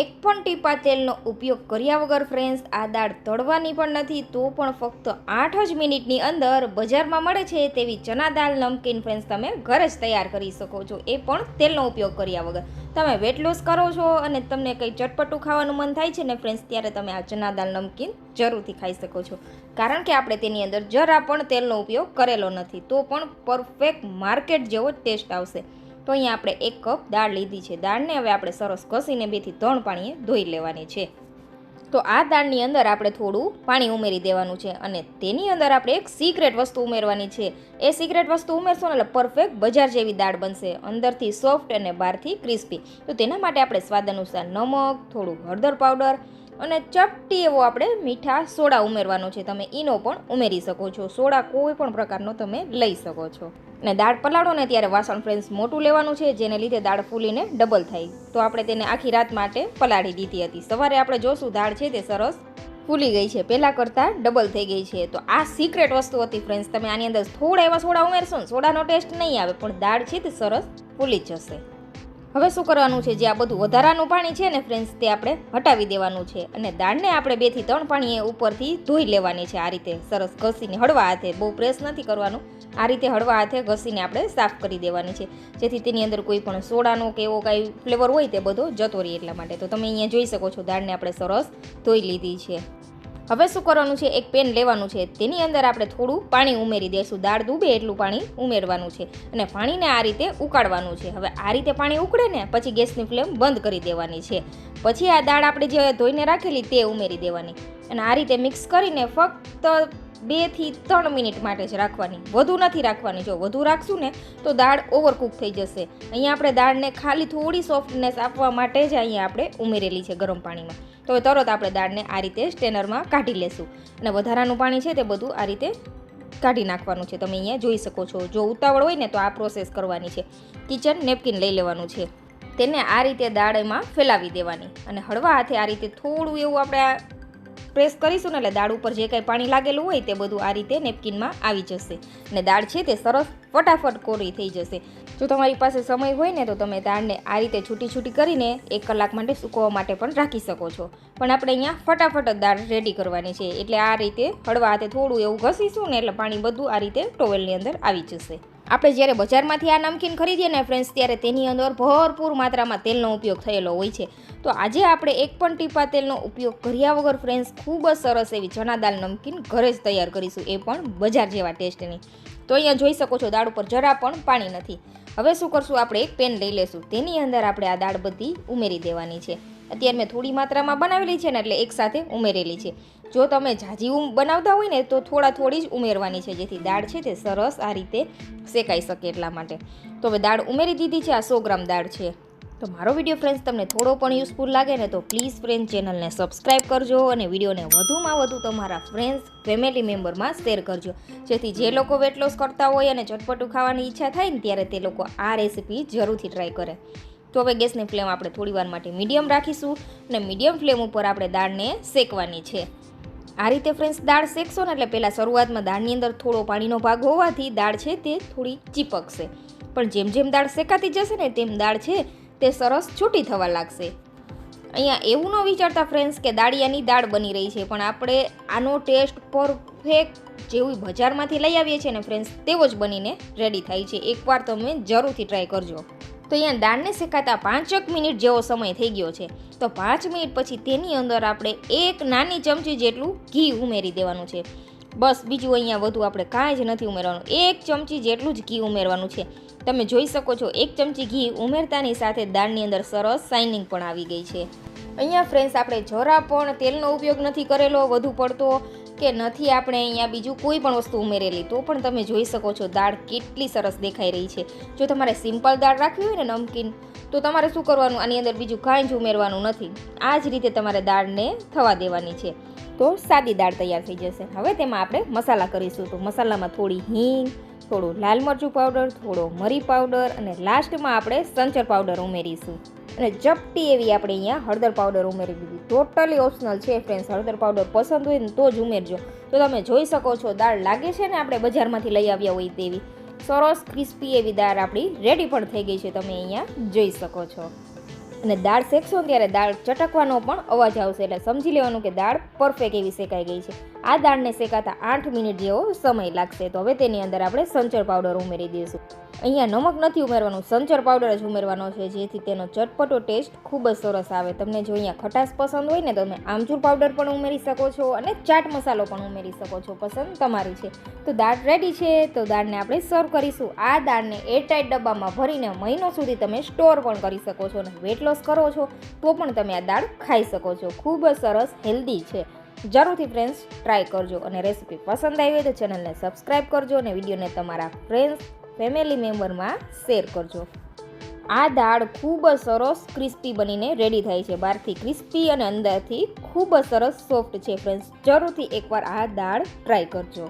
એક પણ ટીપા તેલનો ઉપયોગ કર્યા વગર ફ્રેન્ડ્સ આ દાળ તળવાની પણ નથી, તો પણ ફક્ત આઠ જ મિનિટની અંદર બજારમાં મળે છે તેવી ચના દાળ, નમકીન ફ્રેન્ડ્સ તમે ઘરે જ તૈયાર કરી શકો છો. એ પણ તેલનો ઉપયોગ કર્યા વગર. તમે વેટ લોસ કરો છો અને તમને કંઈ ચટપટું ખાવાનું મન થાય છે ને ફ્રેન્ડ્સ ત્યારે તમે આ ચના દાળ, નમકીન જરૂરથી ખાઈ શકો છો. કારણ કે આપણે તેની અંદર જરા પણ તેલનો ઉપયોગ કરેલો નથી, તો પણ પરફેક્ટ માર્કેટ જેવો ટેસ્ટ આવશે. તો અહીંયા આપણે એક કપ દાળ લીધી છે. દાળને હવે આપણે સરસ ઘસીને બેથી ત્રણ પાણીએ ધોઈ લેવાની છે. તો આ દાળની અંદર આપણે થોડું પાણી ઉમેરી દેવાનું છે અને તેની અંદર આપણે એક સિક્રેટ વસ્તુ ઉમેરવાની છે. એ સિક્રેટ વસ્તુ ઉમેરશો ને એટલે પરફેક્ટ બજાર જેવી દાળ બનશે. અંદરથી સોફ્ટ અને બહારથી ક્રિસ્પી તો તેના માટે આપણે સ્વાદ અનુસાર નમક, થોડું હળદર પાવડર અને ચપટી એવો આપણે મીઠા સોડા ઉમેરવાનો છે. તમે ઈનો પણ ઉમેરી શકો છો. સોડા કોઈ પણ પ્રકારનો તમે લઈ શકો છો. અને દાળ પલાળો ને ત્યારે વાસણ ફ્રેન્ડ્સ મોટું લેવાનું છે, જેને લીધે દાળ ફૂલીને ડબલ થાય. તો આપણે તેને આખી રાત માટે પલાળી દીધી હતી. સવારે આપણે જોશું દાળ છે તે સરસ ફૂલી ગઈ છે. પહેલાં કરતાં ડબલ થઈ ગઈ છે. તો આ સિક્રેટ વસ્તુ હતી ફ્રેન્ડ્સ. તમે આની અંદર થોડા એવા સોડા ઉમેરશો ને, સોડાનો ટેસ્ટ નહીં આવે, પણ દાળ છે તે સરસ ફૂલી જશે. હવે શું કરવાનું છે? જે આ બધું વધારાનું પાણી છે ને ફ્રેન્ડ્સ તે આપણે હટાવી દેવાનું છે. અને દાળને આપણે બેથી ત્રણ પાણીએ ઉપરથી ધોઈ લેવાની છે આ રીતે. સરસ ઘસીને હળવા હાથે, બહુ પ્રેસ નથી કરવાનું. આ રીતે હળવા હાથે ઘસીને આપણે સાફ કરી દેવાની છે. જેથી તેની અંદર કોઈ પણ સોડાનો કે એવો કાંઈ ફ્લેવર હોય તે બધો જતો રહે એટલા માટે. તો તમે અહીંયા જોઈ શકો છો, દાળને આપણે સરસ ધોઈ લીધી છે. હવે શું કરવાનું છે? એક પેન લેવાનું છે. તેની અંદર આપણે થોડું પાણી ઉમેરી દઈશું દાળ ડૂબે એટલું પાણી ઉમેરવાનું છે અને પાણીને આ રીતે ઉકાળવાનું છે. હવે આ રીતે પાણી ઉકળે ને પછી ગેસની ફ્લેમ બંધ કરી દેવાની છે. પછી આ દાળ આપણે જે ધોઈને રાખેલી તે ઉમેરી દેવાની. અને આ રીતે મિક્સ કરીને ફક્ત બેથી ત્રણ મિનિટ માટે જ રાખવાની. વધુ નથી રાખવાની. જો વધુ રાખશું ને, તો દાળ ઓવરકુક થઈ જશે. અહીંયા આપણે દાળને ખાલી થોડી સોફ્ટનેસ આપવા માટે જ અહીંયા આપણે ઉમેરેલી છે ગરમ પાણીમાં. તો તરત આપણે દાળને આ રીતે સ્ટેનરમાં કાઢી લેશું. અને વધારાનું પાણી છે તે બધું આ રીતે કાઢી નાખવાનું છે. તમે અહીંયા જોઈ શકો છો. જો ઉતાવળ હોય ને, તો આ પ્રોસેસ કરવાની છે. કિચન નેપકિન લઈ લેવાનું છે. તેને આ રીતે દાળ એમાં ફેલાવી દેવાની. અને હળવા હાથે આ રીતે થોડું એવું આપણે પ્રેસ કરીશું ને એટલે દાળ ઉપર જે કાંઈ પાણી લાગેલું હોય તે બધું આ રીતે નેપકિનમાં આવી જશે. અને દાળ છે તે સરસ ફટાફટ કોરી થઈ જશે. જો તમારી પાસે સમય હોય ને તો તમે દાળને આ રીતે છૂટી છૂટી કરીને એક કલાક માટે સૂકવવા માટે પણ રાખી શકો છો. પણ આપણે અહીંયા ફટાફટ જ દાળ રેડી કરવાની છે. એટલે આ રીતે હળવા હાથે થોડું એવું ઘસીશું ને એટલે પાણી બધું આ રીતે ટોવેલની અંદર આવી જશે. આપણે જ્યારે બજારમાંથી આ નમકીન ખરીદીએ ને ફ્રેન્ડ્સ ત્યારે તેની અંદર ભરપૂર માત્રામાં તેલનો ઉપયોગ થયેલો હોય છે. તો આજે આપણે એક પણ ટીપા તેલનો ઉપયોગ કર્યા વગર ફ્રેન્ડ્સ ખૂબ જ સરસ એવી ચણા દાળ નમકીન ઘરે જ તૈયાર કરીશું, એ પણ બજાર જેવા ટેસ્ટની તો અહીંયા જોઈ શકો છો, દાળ ઉપર જરા પણ પાણી નથી. હવે શું કરશું, આપણે એક પેન લઈ લેશું. તેની અંદર આપણે આ દાળ બધી ઉમેરી દેવાની છે. અત્યારે મેં થોડી માત્રામાં બનાવેલી છે ને એટલે એકસાથે ઉમેરેલી છે. જો તમે જાજી બનાવતા હોય ને તો થોડા થોડી જ ઉમેરવાની છે, જેથી દાળ છે તે સરસ આ રીતે શેકાઈ શકે એટલા માટે. તો હવે દાળ ઉમેરી દીધી છે, આ સો ગ્રામ દાળ છે. તો મારો વીડિયો ફ્રેન્ડ્સ તમને થોડો પણ યુઝફુલ લાગે ને તો પ્લીઝ ફ્રેન્ડ ચેનલને સબસ્ક્રાઈબ કરજો અને વિડીયોને વધુમાં વધુ તમારા ફ્રેન્ડ્સ, ફેમિલી મેમ્બરમાં શેર કરજો. જેથી જે લોકો વેટ લોસ કરતા હોય અને ચટપટું ખાવાની ઈચ્છા થાય ને ત્યારે તે લોકો આ રેસીપી જરૂરથી ટ્રાય કરે. તો હવે ગેસની ફ્લેમ આપણે થોડી વાર માટે મીડિયમ રાખીશું અને મીડિયમ ફ્લેમ ઉપર આપણે દાળને શેકવાની છે. આ રીતે ફ્રેન્ડ્સ દાળ શેકશો ને એટલે પહેલાં શરૂઆતમાં દાળની અંદર થોડો પાણીનો ભાગ હોવાથી દાળ છે તે થોડી ચીપકશે. પણ જેમ જેમ દાળ શેકાતી જશે ને તેમ દાળ છે તે સરસ છૂટી થવા લાગશે. અહીંયા એવું ન વિચારતા ફ્રેન્ડ્સ કે દાળિયાની દાળ બની રહી છે, પણ આપણે આનો ટેસ્ટ પરફેક્ટ જેવી બજારમાંથી લઈ આવીએ છીએ ને ફ્રેન્ડ્સ તેવો જ બનીને રેડી થાય છે. એકવાર તમે જરૂરથી ટ્રાય કરજો. તો અહીંયા દાળને શેકાતા પાંચક મિનિટ જેવો સમય થઈ ગયો છે. તો પાંચ મિનિટ પછી તેની અંદર આપણે એક નાની ચમચી જેટલું ઘી ઉમેરી દેવાનું છે. બસ બીજું અહીંયા વધુ આપણે કાંઈ જ નથી ઉમેરવાનું. એક ચમચી જેટલું જ ઘી ઉમેરવાનું છે. તમે જોઈ શકો છો, એક ચમચી ઘી ઉમેરતાની સાથે દાળની અંદર સરસ શાઇનિંગ પણ આવી ગઈ છે. અહીંયા ફ્રેન્ડ્સ આપણે જરા પણ તેલનો ઉપયોગ નથી કરેલો, વધુ પડતો કે નથી આપણે અહીંયા બીજું કોઈ પણ વસ્તુ ઉમેરેલી, તો પણ તમે જોઈ શકો છો દાળ કેટલી સરસ દેખાઈ રહી છે. જો તમારે સિમ્પલ દાળ રાખવી હોય ને નમકીન, તો તમારે શું કરવાનું? આની અંદર બીજું કાંઈ જ ઉમેરવાનું નથી. આ જ રીતે તમારે દાળને થવા દેવાની છે. તો સાદી દાળ તૈયાર થઈ જશે. હવે તેમાં આપણે મસાલા કરીશું. તો મસાલામાં થોડી હિંગ, થોડું લાલ મરચું પાવડર, થોડો મરી પાવડર અને લાસ્ટમાં આપણે સંચર પાવડર ઉમેરીશું. અને ચપટી એવી આપણે અહીંયા હળદર પાવડર ઉમેરી દીધી. ટોટલી ઓપ્શનલ છે ફ્રેન્ડ્સ હળદર પાવડર પસંદ હોય ને તો જ ઉમેરજો. તો તમે જોઈ શકો છો, દાળ લાગે છે ને આપણે બજારમાંથી લઈ આવ્યા હોય તેવી. સરસ ક્રિસ્પી એવી દાળ આપણી રેડી પણ થઈ ગઈ છે, તમે અહીંયા જોઈ શકો છો. અને દાળ શેકશો ત્યારે દાળ ચટકવાનો પણ અવાજ આવશે, એટલે સમજી લેવાનું કે દાળ પરફેક્ટ એવી શેકાઈ ગઈ છે. આ દાળને શેકાતા આઠ મિનિટ જેવો સમય લાગશે. તો હવે તેની અંદર આપણે સંચર પાવડર ઉમેરી દઈશું. અહીંયા નમક નથી ઉમેરવાનું, સંચર પાવડર જ ઉમેરવાનો છે, જેથી તેનો ચટપટો ટેસ્ટ ખૂબ જ સરસ આવે. તમને જો અહીંયા ખટાશ પસંદ હોય ને તમે આમચૂર પાવડર પણ ઉમેરી શકો છો અને ચાટ મસાલો પણ ઉમેરી શકો છો, પસંદ તમારી છે. તો દાળ રેડી છે, તો દાળને આપણે સર્વ કરીશું. આ દાળને એરટાઈટ ડબ્બામાં ભરીને મહિનો સુધી તમે સ્ટોર પણ કરી શકો છો અને વેટ લોસ કરો છો, તો પણ તમે આ દાળ ખાઈ શકો છો. ખૂબ જ સરસ હેલ્ધી છે. જરૂરથી ફ્રેન્ડ્સ ટ્રાય કરજો અને રેસીપી પસંદ આવી હોય તો ચેનલને સબસ્ક્રાઈબ કરજો અને વિડીયોને તમારા ફ્રેન્ડ્સ ફેમિલી મેમ્બરમાં શેર કરજો. આ દાળ ખૂબ જ સરસ ક્રિસ્પી બનીને રેડી થાય છે. બહારથી ક્રિસ્પી અને અંદરથી ખૂબ જ સરસ સોફ્ટ છે ફ્રેન્ડ્સ જરૂરથી એકવાર આ દાળ ટ્રાય કરજો.